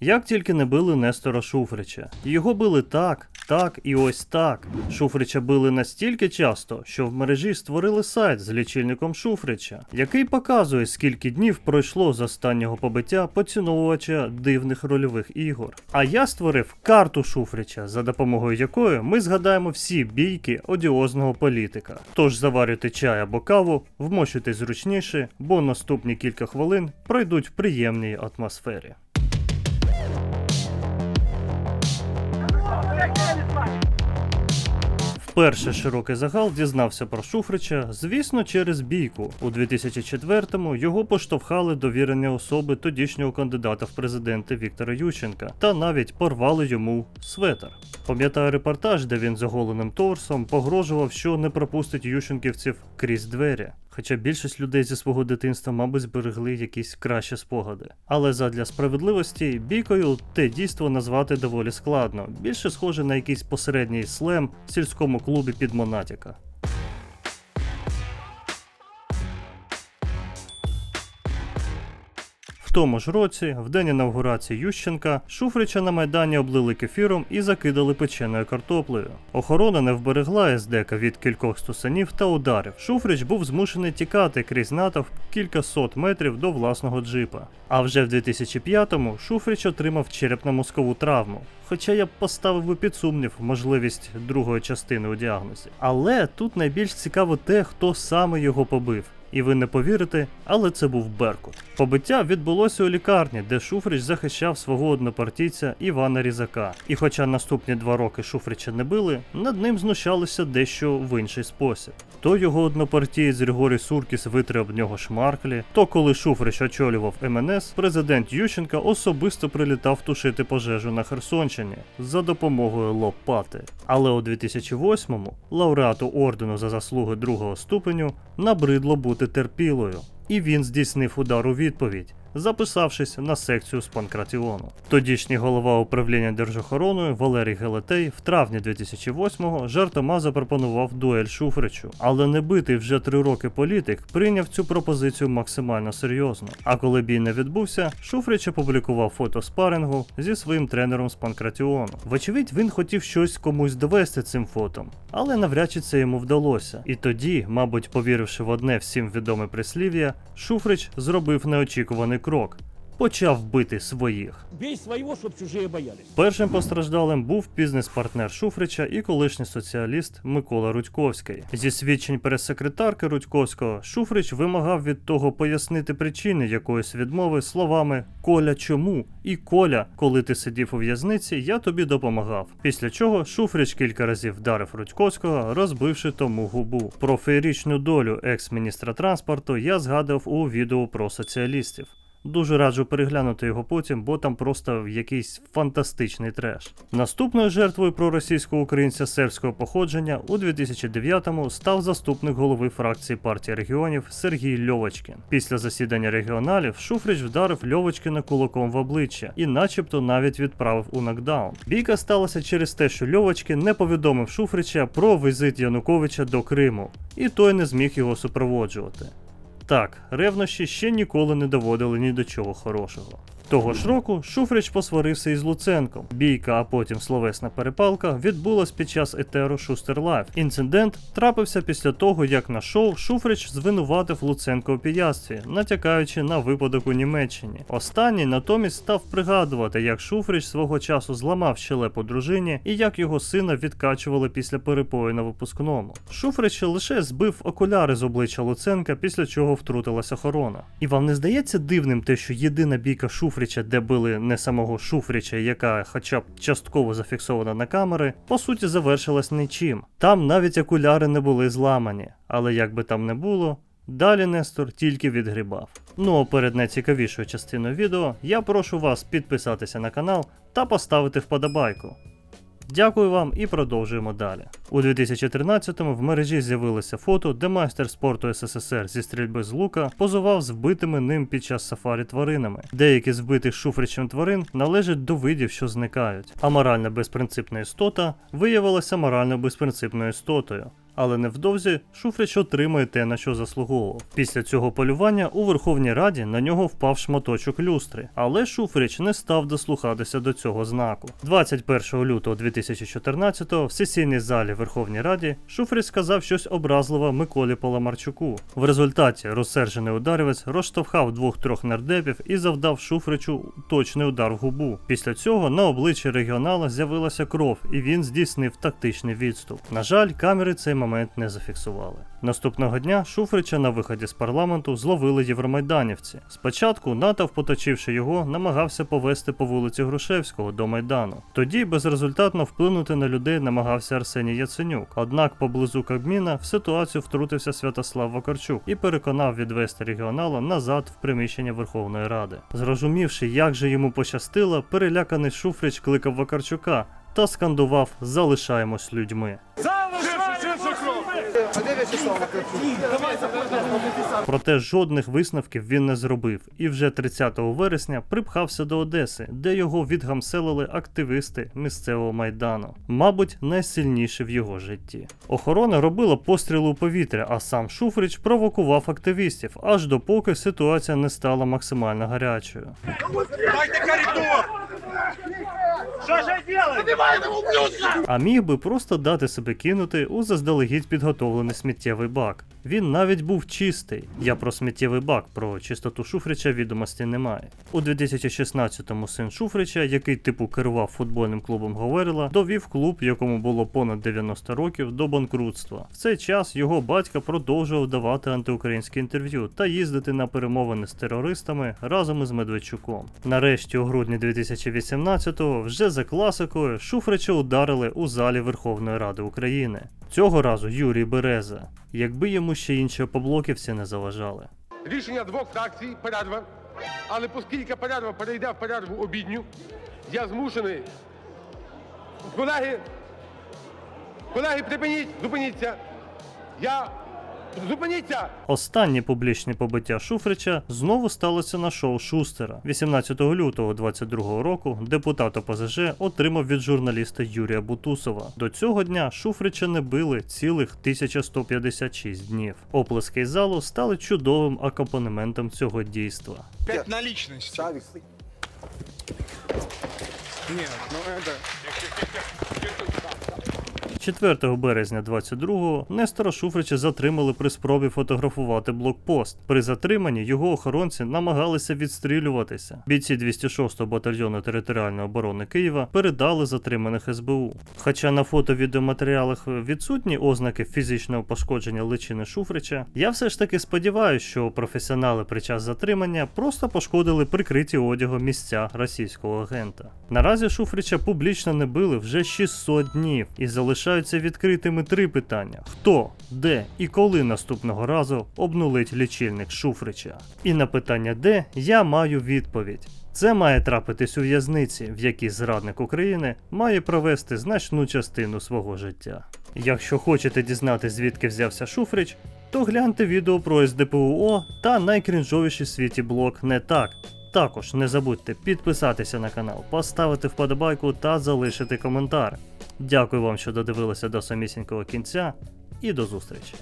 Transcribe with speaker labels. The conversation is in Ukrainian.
Speaker 1: Як тільки не били Нестора Шуфрича. Його били так, так і ось так. Шуфрича били настільки часто, що в мережі створили сайт з лічильником Шуфрича, який показує, скільки днів пройшло з останнього побиття поціновувача дивних рольових ігор. А я створив карту Шуфрича, за допомогою якої ми згадаємо всі бійки одіозного політика. Тож заварюйте чай або каву, вмощуйтесь зручніше, бо наступні кілька хвилин пройдуть в приємній атмосфері. Вперше широкий загал дізнався про Шуфрича, звісно, через бійку. У 2004-му його поштовхали довірені особи тодішнього кандидата в президенти Віктора Ющенка та навіть порвали йому светр. Пам'ятаю репортаж, де він з оголеним торсом погрожував, що не пропустить ющенківців крізь двері. Хоча більшість людей зі свого дитинства, мабуть, зберегли якісь кращі спогади. Але задля справедливості бійкою те дійство назвати доволі складно, більше схоже на якийсь посередній слем в сільському клубі під Монатіка. Тому ж році, в день інавгурації Ющенка, Шуфрича на Майдані облили кефіром і закидали печеною картоплею. Охорона не вберегла СДК від кількох стусанів та ударів. Шуфрич був змушений тікати крізь натовп кількасот метрів до власного джипа. А вже в 2005-му Шуфрич отримав черепно-мозкову травму. Хоча я б поставив би під сумнів можливість другої частини у діагнозі. Але тут найбільш цікаво те, хто саме його побив. І ви не повірите, але це був Беркут. Побиття відбулося у лікарні, де Шуфрич захищав свого однопартійця Івана Різака. І хоча наступні два роки Шуфрича не били, над ним знущалися дещо в інший спосіб. То його однопартієць Григорій Суркіс витре об нього шмарклі, то коли Шуфрич очолював МНС, президент Ющенка особисто прилітав тушити пожежу на Херсонщині за допомогою лопати. Але у 2008-му лауреату ордену за заслуги другого ступеню набридло бути терпілою, і він здійснив удар у відповідь. Записавшись на секцію з панкратіону. Тодішній голова управління держохороною Валерій Гелетей в травні 2008-го жартома запропонував дуель Шуфричу, але не битий вже три роки політик прийняв цю пропозицію максимально серйозно. А коли бій не відбувся, Шуфрич опублікував фото спарингу зі своїм тренером з панкратіону. Вочевидь, він хотів щось комусь довести цим фотом, але навряд чи це йому вдалося. І тоді, мабуть, повіривши в одне всім відоме прислів'я, Шуфрич зробив неочікуваний крок. Почав бити своїх.
Speaker 2: Бей своего, чтоб чужие боялись.
Speaker 1: Першим постраждалим був бізнес-партнер Шуфрича і колишній соціаліст Микола Рудьковський. Зі свідчень прес-секретарки Рудьковського Шуфрич вимагав від того пояснити причини якоїсь відмови словами Коля чому? І Коля, коли ти сидів у в'язниці, я тобі допомагав. Після чого Шуфрич кілька разів вдарив Рудьковського, розбивши тому губу. Про феєрічну долю екс-міністра транспорту я згадав у відео про соціалістів. Дуже раджу переглянути його потім, бо там просто якийсь фантастичний треш. Наступною жертвою проросійського українця сербського походження у 2009-му став заступник голови фракції партії регіонів Сергій Льовочкін. Після засідання регіоналів Шуфрич вдарив Льовочкіна кулаком в обличчя і, начебто, навіть відправив у нокдаун. Бійка сталася через те, що Льовочкін не повідомив Шуфрича про візит Януковича до Криму, і той не зміг його супроводжувати. Так, ревнощі ще ніколи не доводили ні до чого хорошого. Того ж року Шуфрич посварився із Луценком. Бійка, а потім словесна перепалка відбулась під час етеру Шустер Лайф. Інцидент трапився після того, як на шоу Шуфрич звинуватив Луценка у пияцтві, натякаючи на випадок у Німеччині. Останній натомість став пригадувати, як Шуфрич свого часу зламав щелепу дружині і як його сина відкачували після перепою на випускному. Шуфрич лише збив окуляри з обличчя Луценка, після чого втрутилась охорона. І вам не здається дивним те, що єдина бійка Шуфрича, де били не самого Шуфрича, яка хоча б частково зафіксована на камери, по суті завершилась нічим. Там навіть окуляри не були зламані, але як би там не було. Далі Нестор тільки відгрібав. Ну а перед найцікавішою частиною відео я прошу вас підписатися на канал та поставити вподобайку. Дякую вам і продовжуємо далі. У 2013-му в мережі з'явилося фото, де майстер спорту СССР зі стрільби з лука позував з вбитими ним під час сафарі тваринами. Деякі з вбитих шуфричем тварин належать до видів, що зникають. А морально безпринципна істота виявилася морально безпринципною істотою. Але невдовзі Шуфрич отримає те, на що заслуговував. Після цього полювання у Верховній Раді на нього впав шматочок люстри, але Шуфрич не став дослухатися до цього знаку. 21 лютого 2014-го в сесійній залі Верховній Раді Шуфрич сказав щось образливе Миколі Паламарчуку. В результаті розсержений ударівець розштовхав двох-трьох нардепів і завдав Шуфричу точний удар в губу. Після цього на обличчі регіонала з'явилася кров, і він здійснив тактичний відступ. На жаль, камери цей момент не зафіксували. Наступного дня Шуфрича на виході з парламенту зловили євромайданівці. Спочатку натовп, поточивши його, намагався повести по вулиці Грушевського до майдану. Тоді безрезультатно вплинути на людей намагався Арсеній Яценюк. Однак поблизу Кабміна в ситуацію втрутився Святослав Вакарчук і переконав відвести регіонала назад в приміщення Верховної Ради. Зрозумівши, як же йому пощастило, переляканий Шуфрич кликав Вакарчука та скандував Залишаємось людьми. Проте жодних висновків він не зробив і вже 30 вересня припхався до Одеси, де його відгамселили активісти місцевого майдану, мабуть, найсильніші в його житті. Охорона робила постріли у повітря, а сам Шуфрич провокував активістів, аж допоки ситуація не стала максимально гарячою.
Speaker 3: Что ж делать?
Speaker 1: А міг би просто дати себе кинути у заздалегідь підготовлений сміттєвий бак. Він навіть був чистий. Я про сміттєвий бак, про чистоту Шуфрича відомості немає. У 2016-му син Шуфрича, який типу керував футбольним клубом Говерла, довів клуб, якому було понад 90 років, до банкрутства. В цей час його батько продовжував давати антиукраїнські інтерв'ю та їздити на перемовини з терористами разом із Медведчуком. Нарешті, у грудні 2018-го, вже за класикою, Шуфрича ударили у залі Верховної Ради України. Цього разу Юрій Береза, якби йому ще інші поблоківці не заважали.
Speaker 4: Рішення двох фракцій перерва. Але оскільки перерва перейде в перерву обідню, я змушений. Колеги, колеги, припиніть, зупиніться. Я. Зупиніться!
Speaker 1: Останнє публічне побиття Шуфрича знову сталося на шоу Шустера. 18 лютого 22 року депутат ОПЗЖ отримав від журналіста Юрія Бутусова. До цього дня Шуфрича не били цілих 1156 днів. Оплески із залу стали чудовим акомпанементом цього дійства.
Speaker 3: Пять наличности. Нет, ну это...
Speaker 1: 4 березня 22-го Нестора Шуфрича затримали при спробі фотографувати блокпост. При затриманні його охоронці намагалися відстрілюватися. Бійці 206-го батальйону територіальної оборони Києва передали затриманих СБУ. Хоча на фото-відеоматеріалах відсутні ознаки фізичного пошкодження личини Шуфрича, я все ж таки сподіваюся, що професіонали під час затримання просто пошкодили прикриті одягом місця російського агента. Наразі Шуфрича публічно не били вже 600 днів і залишаються відкритими три питання: хто, де і коли наступного разу обнулить лічильник Шуфрича. І на питання де я маю відповідь. Це має трапитись у в'язниці, в якій зрадник України має провести значну частину свого життя. Якщо хочете дізнатися, звідки взявся Шуфрич, то гляньте відео про СДПУО та найкрінжовіший в світі блог не так. Також не забудьте підписатися на канал, поставити вподобайку та залишити коментар. Дякую вам, що додивилися до самісінького кінця, і до зустрічі!